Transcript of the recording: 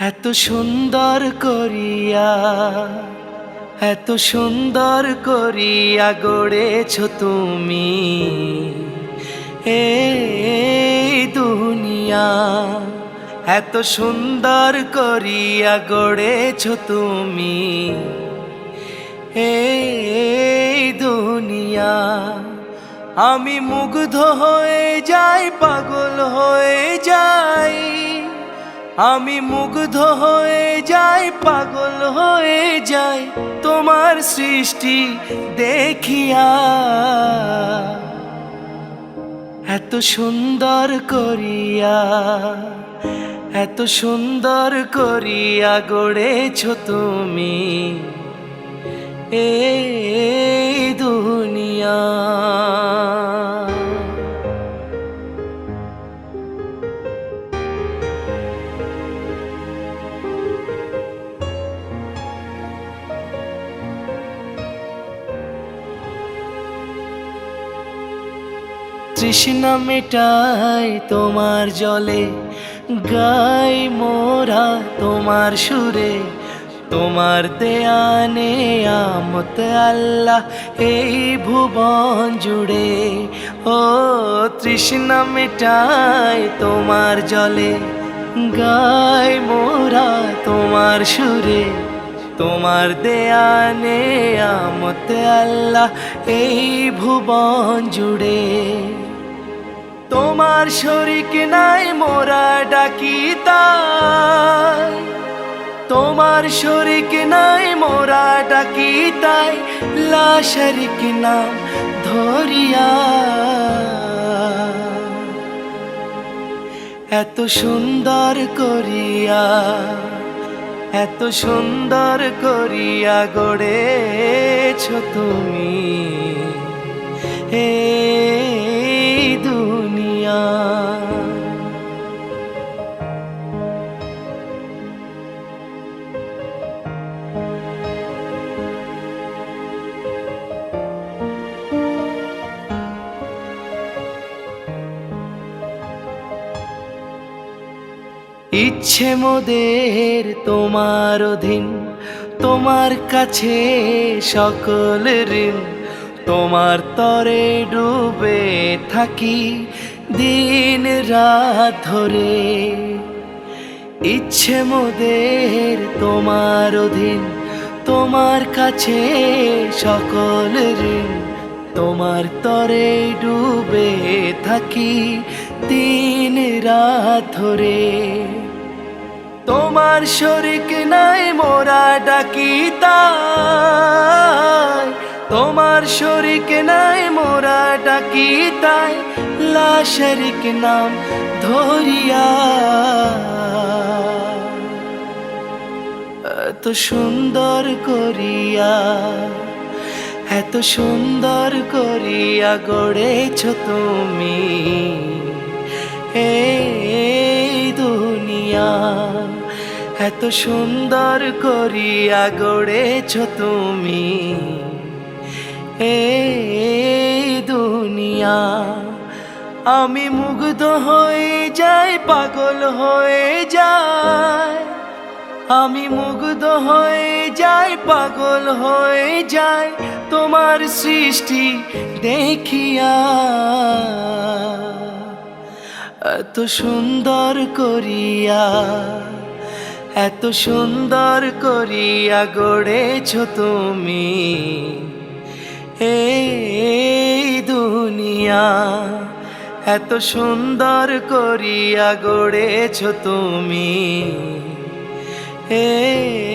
এত সুন্দর করিয়া, এত সুন্দর করিয়া গড়েছ তুমি। এ দুনিয়া এত সুন্দর করিয়া গড়েছ তুমি। এই দুনিয়া আমি মুগ্ধ হয়ে যাই, পাগল হয়ে যাই। আমি মুগ্ধ হয়ে যাই, পাগল হয়ে যাই, তোমার সৃষ্টি দেখিয়া। এত সুন্দর করিয়া, এত সুন্দর করিয়া গড়েছ তুমি। এই দুনিয়া তৃষ্ণা মেটাই তোমার জলে, গাই মোরা তোমার সুরে, তোমার দেয়ানে আমত আল্লাহ এই ভুবন জুড়ে। ও তৃষ্ণা মেটাই তোমার জলে, গাই মোরা তোমার সুরে, তোমার দেয়ানে আমত আল্লাহ এই ভুবন জুড়ে। তোমার শরিক নাই, মোরা ডাকি তাই। তোমার শরিক নাই, মোরা ডাকি তাই লা শরিক নাম ধরিয়া। এত সুন্দর করিয়া, এত সুন্দর করিয়া গড়েছ তুমি। এই ইচ্ছে মোদের তোমার অধীন তোমার কাছে সকল ঋণ। তোমার তরে ডুবে থাকি দিন রাত ধরে ইচ্ছে মোদের তোমার অধীন, তোমার কাছে সকল ঋণ, তোমার তরে ডুবে থাকি দিন রাত ধরে। তোমার শরিক নাই মোরা ডাকি তাই তোমার শরিক নাই, মোরা ডাকি তাই। লা শরিক নাম ধরিয়া। এত সুন্দর করিয়া, এত সুন্দর করিয়া গড়েছ তুমি। এই দুনিয়া, এত সুন্দর করিয়া গড়েছ তুমি। এই দুনিয়া। আমি মুগ্ধ হয়ে যাই, পাগল হয়ে যাই। আমি মুগ্ধ হয়ে যাই, পাগল হয়ে যাই, তোমার সৃষ্টি দেখিয়া। এত সুন্দর করিয়া, এত সুন্দর করিয়া গড়েছ তুমি। এই দুনিয়া এত সুন্দর করিয়া গড়েছ তুমি। এই